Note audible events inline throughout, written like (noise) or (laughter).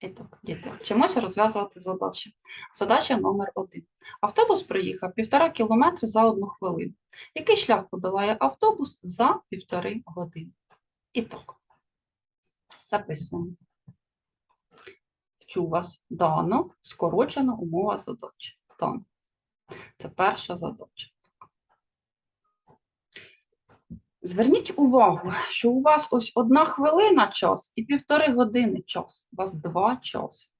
І так, діти, вчимося розв'язувати задачі. Задача номер один. Автобус проїхав півтора кілометри за одну хвилину. Який шлях подолає автобус за півтори години? І так, записуємо. Вчу вас дано, скорочена умова задачі. Дано. Це перша задача. Зверніть увагу, що у вас ось одна хвилина час і півтори години час. У вас два часи.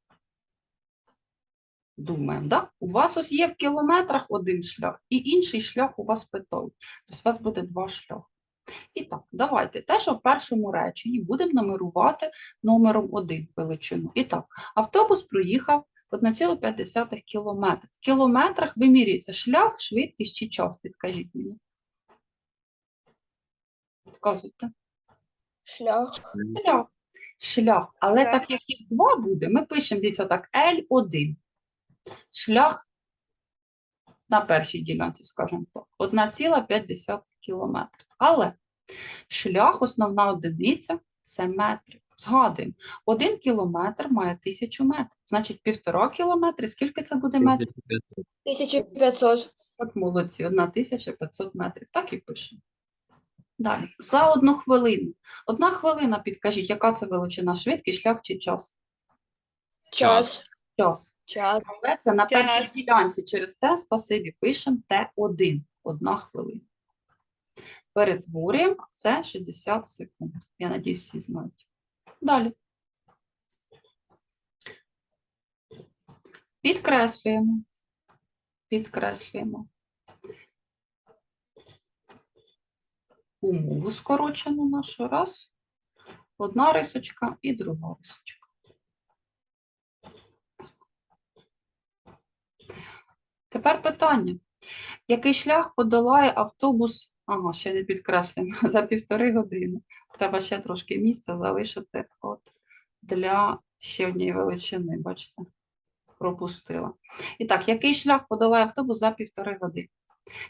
Думаємо, да? У вас ось є в кілометрах один шлях, і інший шлях у вас питають. Тобто у вас буде два шляхи. І так, давайте те, що в першому реченні будемо нумерувати номером 1 величину. І так, автобус проїхав 1,5 кілометр. В кілометрах вимірюється шлях, швидкість чи час, підкажіть мені. Підказуйте. Шлях. Шлях. Шлях. Але Шлях. так як їх два буде, ми пишемо, дивіться так, L1. Шлях на першій ділянці, скажімо так, 1,5 кілометра. Але шлях, основна одиниця це метри. Згадуємо, один кілометр має тисячу метрів. Значить, півтора кілометри. Скільки це буде метрів? 1500. От молодці, 1500 метрів. Так і пишемо. Далі. За одну хвилину. Одна хвилина, підкажіть, яка це величина? Швидкість, шлях чи час? Час. Час. Час. Але це на першій ділянці через те, спасибі, пишемо Т1. Одна хвилина. Перетворюємо, це 60 секунд. Я надіюсь, всі знають. Далі. Підкреслюємо. Підкреслюємо. Умову скорочену нашу. Раз. Одна рисочка і друга рисочка. Тепер питання. Який шлях подолає автобус? Ага, ще не підкреслюємо, (laughs) за півтори години. Треба ще трошки місця залишити от для ще однієї величини. Бачите, пропустила. І так, який шлях подолає автобус за півтори години?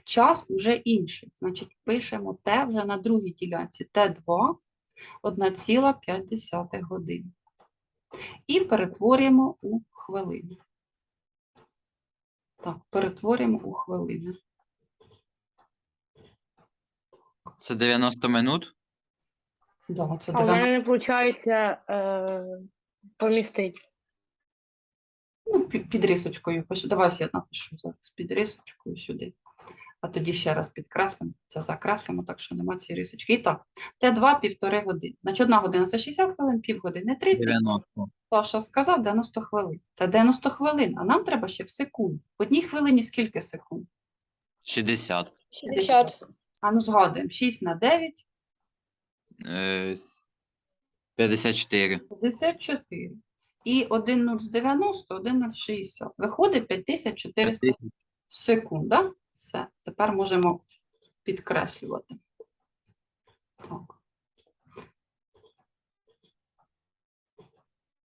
Час вже інший. Значить, пишемо Т вже на другій ділянці. Т2 1,5 години. І перетворюємо у хвилини. Так, перетворюємо у хвилини. Це 90 минут. Да, це А в 90 мене не виходить е, помістити. Ну, пі- під рисочкою пишу. Давай я напишу зараз під рисочкою сюди. А тоді ще раз підкреслимо. Це закреслимо, так що нема цієї рисочки. І так, Т2 півтори години. Значить, одна година це 60 хвилин, півгодини 30. 90. Саша сказав 90 хвилин. Це 90 хвилин, а нам треба ще в секунд. В одній хвилині скільки секунд? 60. 60. А ну згадуємо, 6 на 9 Е, с- 54. 54. І 1 0 з 90, 1 0 з 60. Виходить 5400 секунд. Да? Все. Тепер можемо підкреслювати. Так.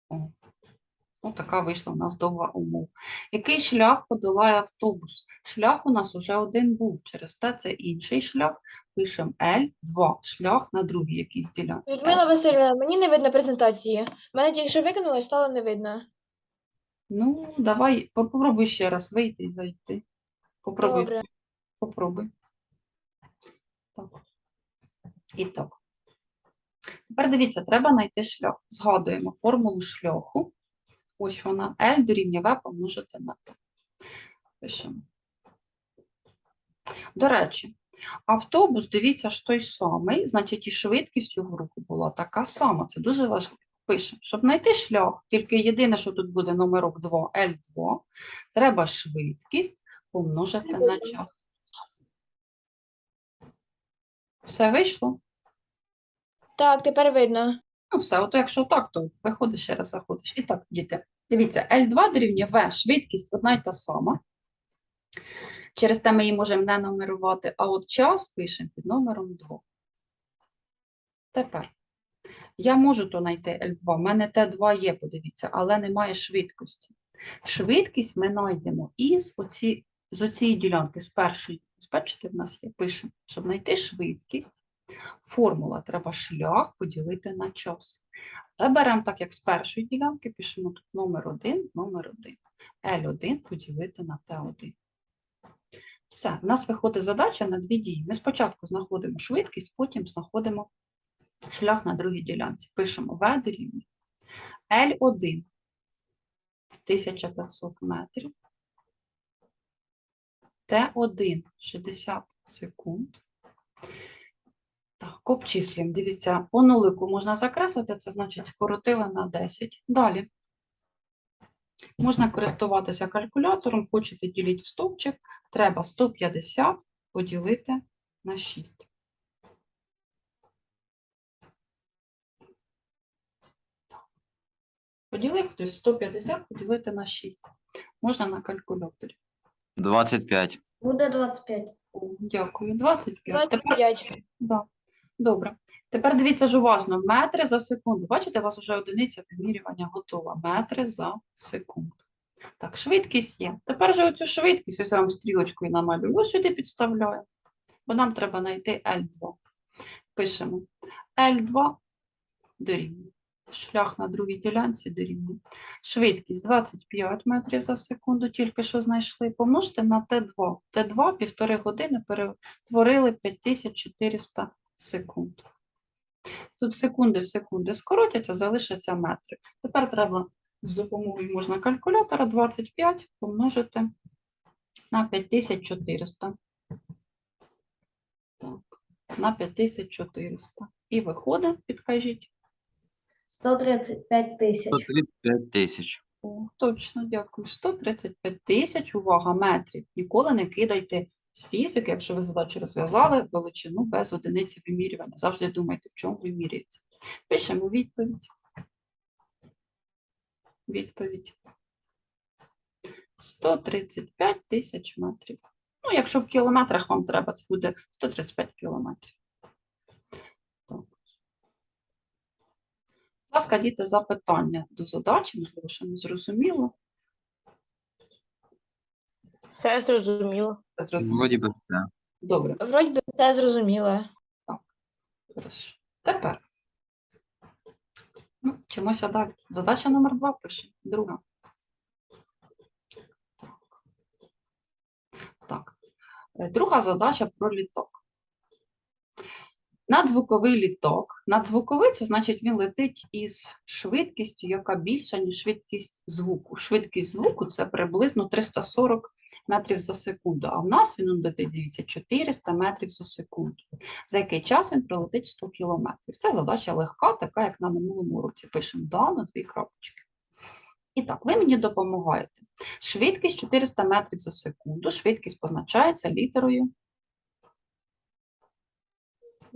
О. Ось така вийшла у нас довга умова. Який шлях подолає автобус? Шлях у нас уже один був. Через те це інший шлях. Пишемо L2. Шлях на другій якійсь ділянці. Людмила Васильівна, мені не видно презентації. Мене тільки що викинуло і стало не видно. Ну, давай, по- попробуй ще раз вийти і зайти. Попробуй. Добре. Попробуй. Так. І так. Тепер дивіться, треба знайти шлях. Згадуємо формулу шляху. Ось вона. L дорівнює V помножити на T. Пишемо. До речі, автобус, дивіться, ж той самий, значить і швидкість його руху була така сама. Це дуже важливо. Пишемо, щоб знайти шлях, тільки єдине, що тут буде номерок 2, L2, треба швидкість помножити на час. Все вийшло? Так, тепер видно. Ну, все, ото якщо так, то виходиш ще раз заходиш. І так, діти, дивіться, L2 дорівнює V, швидкість одна й та сама. Через те ми її можемо не нумерувати, а от час пишемо під номером 2. Тепер, я можу то знайти L2, в мене T2 є, подивіться, але немає швидкості. Швидкість ми знайдемо із оці, з оцієї ділянки, з першої. Бачите, в нас є, пишемо, щоб знайти швидкість, Формула треба шлях поділити на час. Але беремо так, як з першої ділянки, пишемо тут номер 1, номер 1. L1 поділити на T1. Все, в нас виходить задача на дві дії. Ми спочатку знаходимо швидкість, потім знаходимо шлях на другій ділянці. Пишемо V дорівнює L1 1500 метрів, Т1 60 секунд. Так, обчислюємо. Дивіться, по нулику можна закреслити, це значить скоротили на 10. Далі. Можна користуватися калькулятором, хочете ділити в стовпчик, треба 150 поділити на 6. Поділив хтось 150 поділити на 6. Можна на калькуляторі. 25. Буде 25. Дякую. 25. Тепер 25. за. Добре. Тепер дивіться ж уважно. Метри за секунду. Бачите, у вас вже одиниця вимірювання готова. Метри за секунду. Так, швидкість є. Тепер же оцю швидкість, ось я вам стрілочкою намалюю, ось сюди підставляю. Бо нам треба знайти L2. Пишемо L2 дорівнює. Шлях на другій ділянці дорівнює. Швидкість 25 метрів за секунду, тільки що знайшли. Помножте на Т2. Т2 півтори години перетворили 5400 секунд. Тут секунди, секунди скоротяться, залишаться метри. Тепер треба з допомогою можна калькулятора 25 помножити на 5400. Так, на 5400. І виходить, підкажіть. 135 тисяч. 135 тисяч. О, точно, дякую. 135 тисяч, увага, метрів. Ніколи не кидайте з фізики, якщо ви задачу розв'язали, величину без одиниці вимірювання. Завжди думайте, в чому вимірюється. Пишемо відповідь. Відповідь. 135 тисяч метрів. Ну, якщо в кілометрах вам треба, це буде 135 кілометрів. Так. Будь ласка, діти, запитання до задачі, можливо, що не зрозуміло. Все зрозуміло. Вроді би все. Добре. Вроді би це зрозуміло. Хорошо. Тепер. Ну, вчимося далі. Задача номер два пише. Друга. Так. Так. Е, Друга задача про літак. Надзвуковий літак. Надзвуковий це значить він летить із швидкістю, яка більша, ніж швидкість звуку. Швидкість звуку це приблизно 340 метрів за секунду. А в нас він летить, дивіться, 400 метрів за секунду за який час він пролетить 100 кілометрів. Це задача легка, така, як на минулому році. Пишемо да на дві крапочки. І так, ви мені допомагаєте. Швидкість 400 метрів за секунду. Швидкість позначається літерою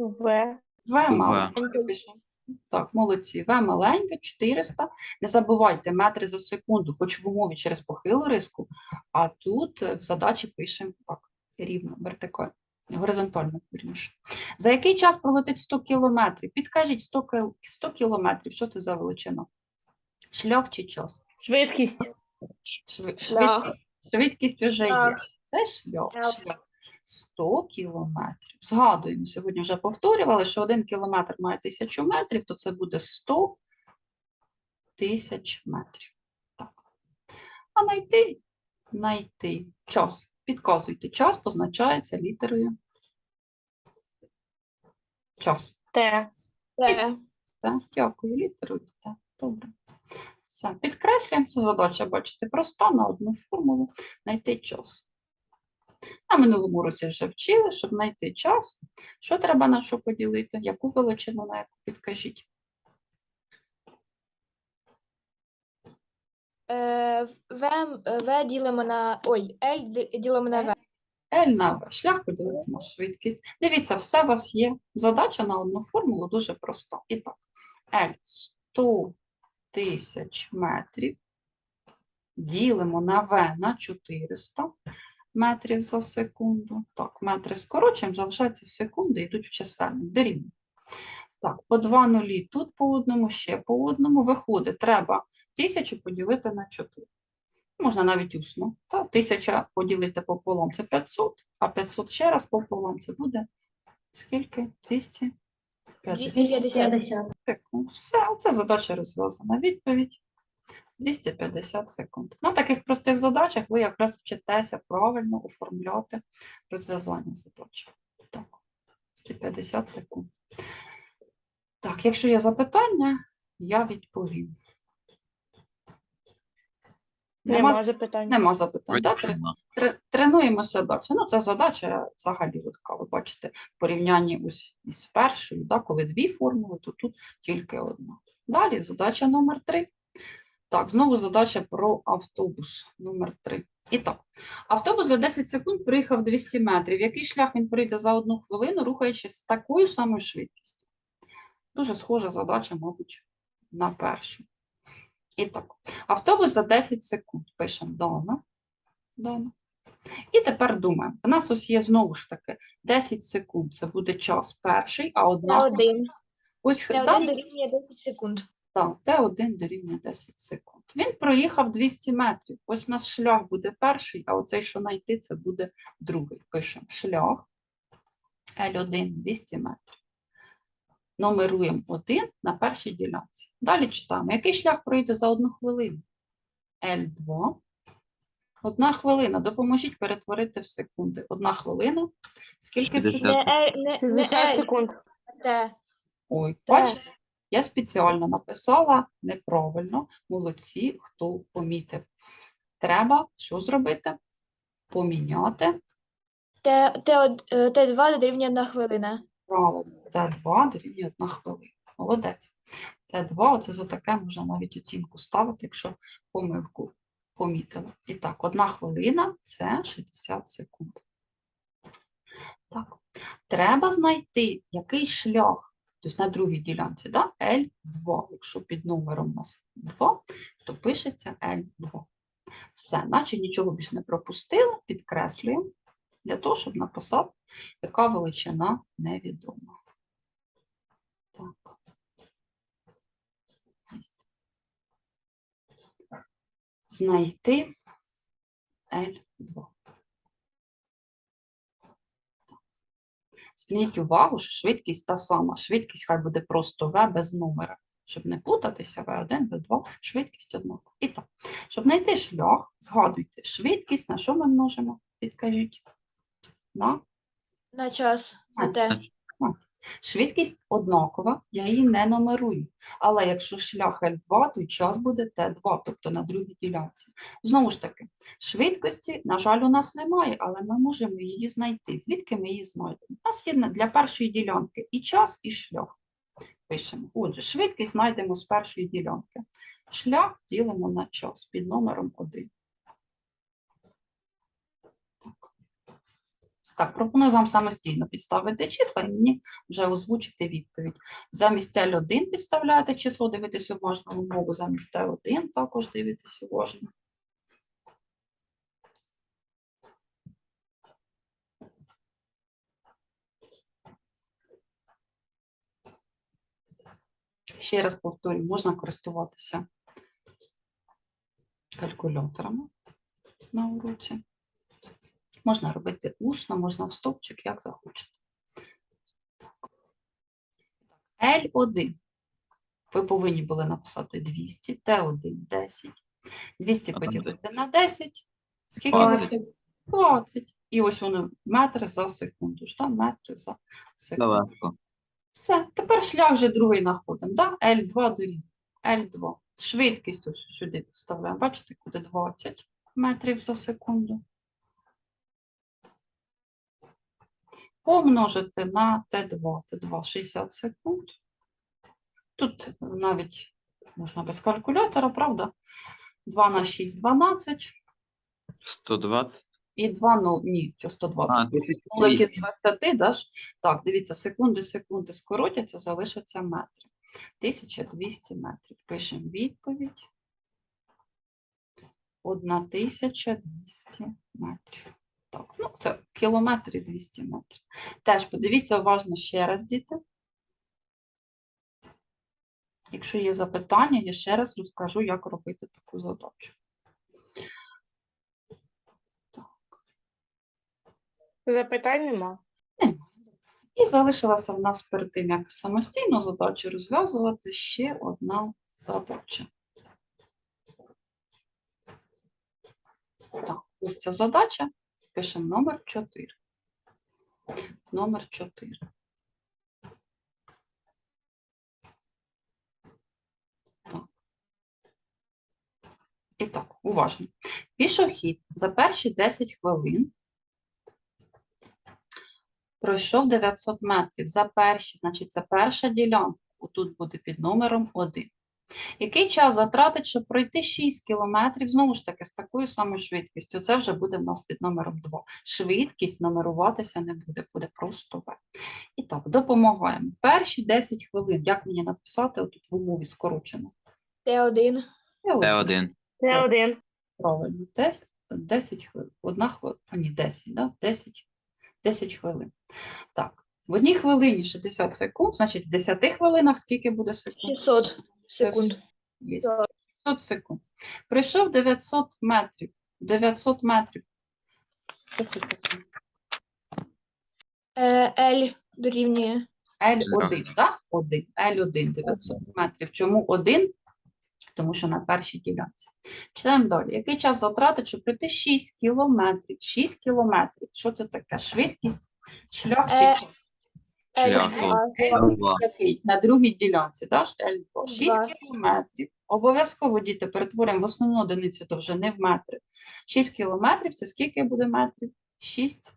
В. В маленьке. пишемо. Так, молодці. В маленьке, 400. Не забувайте, метри за секунду, хоч в умові через похилу риску, а тут е, в задачі пишемо так, рівно, вертикально, горизонтально, вірніше. За який час пролетить 100 кілометрів? Підкажіть 100, кіл- 100 кілометрів, що це за величина? Шлях чи час? Швидкість. Швидкість- Швидкість вже є. Це шлях. Шлях. Шлях. 100 кілометрів. Згадуємо, сьогодні вже повторювали, що один кілометр має тисячу метрів, то це буде 100 тисяч метрів. Так. А знайти, знайти час. Підказуйте, час позначається літерою час. Т. Так, дякую, літерою Т. Добре. Все, підкреслюємо. Це задача, бачите, проста на одну формулу знайти час. На минулому році вже вчили, щоб знайти час. Що треба на що поділити? Яку величину на яку підкажіть? Е, В, В ділимо на. Ой, L ділимо на В. L на V. Шлях поділити на швидкість. Дивіться, все у вас є. Задача на одну формулу дуже проста. І так, L 100 тисяч метрів. Ділимо на V на 400 метрів за секунду. Так, метри скорочуємо, залишаються секунди, йдуть в чисельник. Дорівнює. Так, по два нулі тут по одному, ще по одному. Виходить, треба 1000 поділити на 4. Можна навіть усно. Та 1000 поділити пополам це 500, а 500 ще раз пополам це буде Скільки? 250 250. секунд. Все, це задача розв'язана. Відповідь 250 секунд. На таких простих задачах ви якраз вчитеся правильно оформляти розв'язання задачі. Так, 250 секунд. Так, якщо є запитання, я відповім. Нема, Нема запитань. нема запитань. Да? Тренуємося далі. Ну, це задача взагалі легка. Ви бачите, в порівнянні ось із першою, да, коли дві формули, то тут тільки одна. Далі задача номер три. Так, знову задача про автобус номер 3. І так, автобус за 10 секунд проїхав 200 метрів. Який шлях він пройде за одну хвилину, рухаючись з такою самою швидкістю? Дуже схожа задача, мабуть, на першу. І так, автобус за 10 секунд. Пишемо Дана. Дана. І тепер думаємо. У нас ось є знову ж таки 10 секунд. Це буде час перший, а одна Т1. ось Т1 да, дорівнює 10 секунд. Так, Т1 дорівнює 10 секунд. Він проїхав 200 метрів. Ось у нас шлях буде перший, а оцей, що знайти, це буде другий. Пишемо шлях L1 200 метрів. Номеруємо 1 на першій ділянці. Далі читаємо, який шлях пройде за одну хвилину? L2. Одна хвилина. Допоможіть перетворити в секунди. Одна хвилина. Скільки 60. секунд? Не, не, не 60 секунд. Ой, бачите, я спеціально написала неправильно. Молодці, хто помітив. Треба що зробити? Поміняти Т, Т, е, Т2 дорівнює 1 хвилина. правильно. Т2 дорівнює 1 хвилина. Молодець. Т2, оце за таке можна навіть оцінку ставити, якщо помилку помітили. І так, 1 хвилина це 60 секунд. Так. Треба знайти, який шлях, тобто на другій ділянці, да? L2. Якщо під номером у нас 2, то пишеться L2. Все, наче нічого більш не пропустили, підкреслюємо, для того, щоб написати, яка величина невідома. Так. Знайти L2. Зверніть увагу, що швидкість та сама. Швидкість хай буде просто V без номера. Щоб не плутатися, V1, V2, швидкість однакова. І так, щоб знайти шлях, згадуйте, швидкість на що ми множимо? Підкажіть. На На час. На А, Т. Швидкість однакова, я її не нумерую. Але якщо шлях L2, то час буде T2, тобто на другій ділянці. Знову ж таки, швидкості, на жаль, у нас немає, але ми можемо її знайти. Звідки ми її знайдемо? У нас є для першої ділянки і час, і шлях. Пишемо. Отже, швидкість знайдемо з першої ділянки. Шлях ділимо на час під номером 1. Так, пропоную вам самостійно підставити числа і мені вже озвучити відповідь. Замість L1 підставляєте число, дивитесь уважно умову, замість T1 також дивитесь уважно. Ще раз повторюю, можна користуватися калькуляторами на уроці. Можна робити усно, можна в стопчик, як захочете. Так. L1. Ви повинні були написати 200, T1 10. 200 поділити на 10. Скільки 20. 20. І ось воно метри за секунду. ж, да? Метри за секунду. легко. Все, тепер шлях вже другий знаходимо. Да? L2 дорівнює. L2. Швидкість ось сюди підставляємо. Бачите, куди 20 метрів за секунду. Помножити на Т2. Т2 60 секунд. Тут навіть можна без калькулятора, правда? 2 на 6 – 12. 120. І 2, ну, ні, що 120. Нулики з 20, да? Так, дивіться, секунди, секунди скоротяться, залишаться метри. 1200 метрів. Пишемо відповідь. 1200 метрів. Так, ну це кілометр і 200 метрів. Теж подивіться уважно ще раз, діти. Якщо є запитання, я ще раз розкажу, як робити таку задачу. Запитань нема. І залишилася в нас перед тим, як самостійно задачу розв'язувати, ще одна задача. Так, ось ця задача. Пишемо номер 4. Номер 4. Так. І так, уважно. Пішохід за перші 10 хвилин пройшов 900 метрів за перші, значить, це перша ділянка. Тут буде під номером 1. Який час затратить, щоб пройти 6 кілометрів, знову ж таки, з такою самою швидкістю. Це вже буде в нас під номером 2. Швидкість нумеруватися не буде, буде просто В. І так, допомагаємо. Перші 10 хвилин, як мені написати отут в умові скорочено? Т1. Т1. Це один. Правильно, 10, 10 хвилин. Одна хвилина, а ні, 10, да? 10, 10 хвилин. Так, в одній хвилині 60 секунд, значить в 10 хвилинах скільки буде секунд? 600 секунд. Є. Так. 600 секунд. Прийшов 900 метрів. 900 метрів. Що це таке? Е, L дорівнює. L1, так? 1. L1 900 метрів. Чому 1? Тому що на першій ділянці. Читаємо далі. Який час затратить, щоб пройти 6 кілометрів? 6 кілометрів. Що це таке? Швидкість, шлях чи Е, час? Шлях L2. Який? На другій ділянці, так? L2. 6 кілометрів. Обов'язково, діти, перетворюємо в основну одиницю довжини в метри. 6 кілометрів – це скільки буде метрів? 6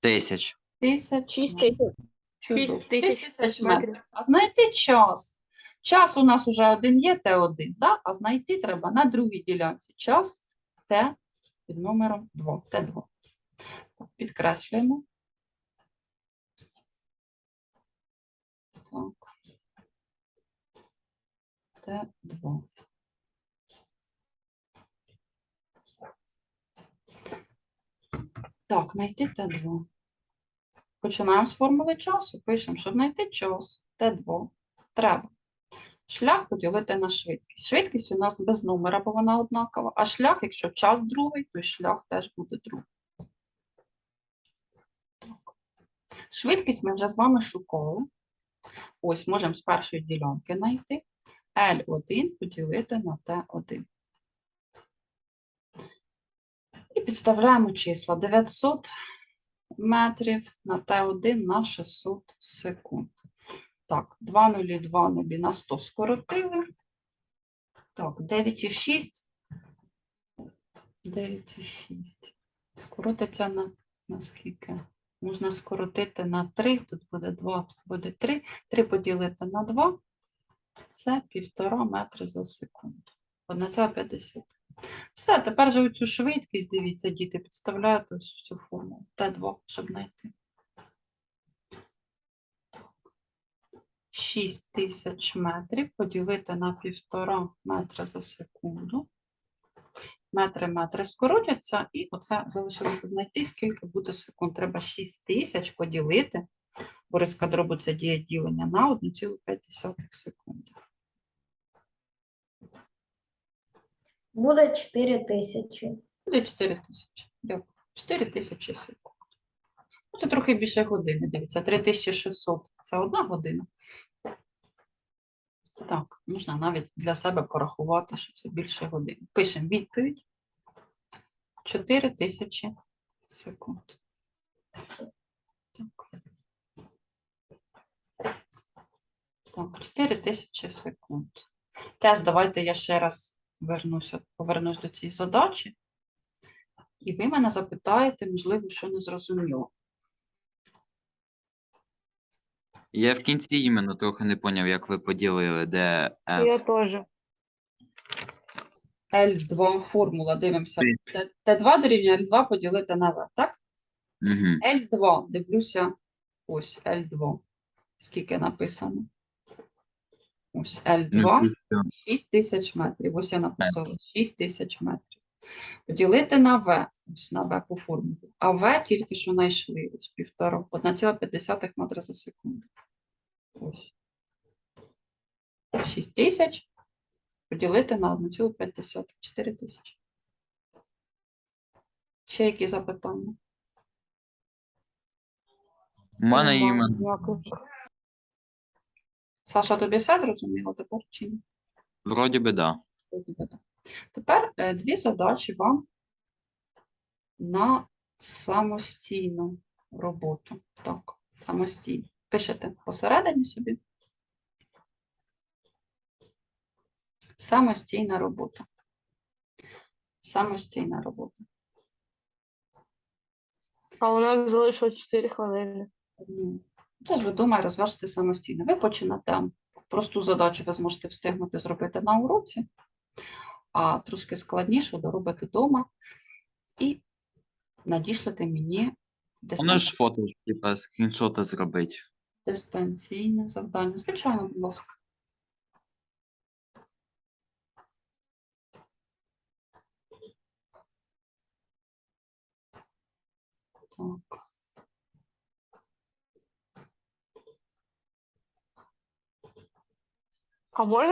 Тисяч. тисяч. 6 тисяч. Чудово. 6 6 тисяч метрів. А знайти час. Час у нас уже один є, Т1, так? а знайти треба на другій ділянці. Час Т під номером 2, Т2. Так, підкреслюємо. Так. Т2. Так, знайти Т2. Починаємо з формули часу. Пишемо, щоб знайти час Т2 треба. Шлях поділити на швидкість. Швидкість у нас без номера, бо вона однакова. А шлях, якщо час другий, то й шлях теж буде другий. Так. Швидкість ми вже з вами шукали. Ось можемо з першої ділянки знайти. L1 поділити на T1. І підставляємо числа 900 метрів на Т1 на 600 секунд. Так, 2 нулі, 2 нулі на 100 скоротили. Так, 9,6. 9,6. Скоротиться на, на скільки? Можна скоротити на 3, тут буде 2, тут буде 3. 3 поділити на 2 – це 1,5 метри за секунду. 1,50. Все, тепер же оцю швидкість, дивіться, діти, підставляєте ось цю формулу. Т2, щоб знайти. 6 тисяч метрів поділити на 1,5 метра за секунду. Метри, метри скоротяться, і оце залишилося знайти, скільки буде секунд. Треба 6 тисяч поділити, бо розкадробу це діє ділення на 1,5 секунди. Буде 4 тисячі. Буде 4 тисячі. Дякую. 4 тисячі секунд. Ну, це трохи більше години, дивіться, 3600 – це одна година. Так, можна навіть для себе порахувати, що це більше години. Пишемо відповідь. 4 тисячі секунд. Так. Так, 4 тисячі секунд. Теж давайте я ще раз вернуся, повернусь до цієї задачі. І ви мене запитаєте, можливо, що не зрозуміло. Я в кінці іменно трохи не поняв, як ви поділили, де F. Я теж. L2 формула, дивимося. Ні. Т- Т2 дорівнює L2 поділити на V, так? Угу. L2, дивлюся, ось L2. Скільки написано? Ось L2, 6 тисяч метрів. Ось я написала 6 тисяч метрів. Поділити на V, ось на V по формулі. А V тільки що знайшли, ось півтора, 1,5 метра за секунду. Ось. 6 тисяч поділити на 1,5, 4 тисячі. Ще які запитання? У мене Нема іменно. Саша, тобі все зрозуміло тепер чи ні? Вроді би, да. Вроді би так. Тепер е, дві задачі вам на самостійну роботу. Так, самостійно. Пишете посередині собі. Самостійна робота. Самостійна робота. А у нас залишилось 4 хвилини. Ну, це ж ви думає, розважте самостійно. Ви починате просту задачу, ви зможете встигнути зробити на уроці, а трошки складнішу доробите вдома і надішлете мені Воно ж фото, типа, скріншоти зробити. Дистанційне завдання. Звичайно, будь ласка. Так. А можна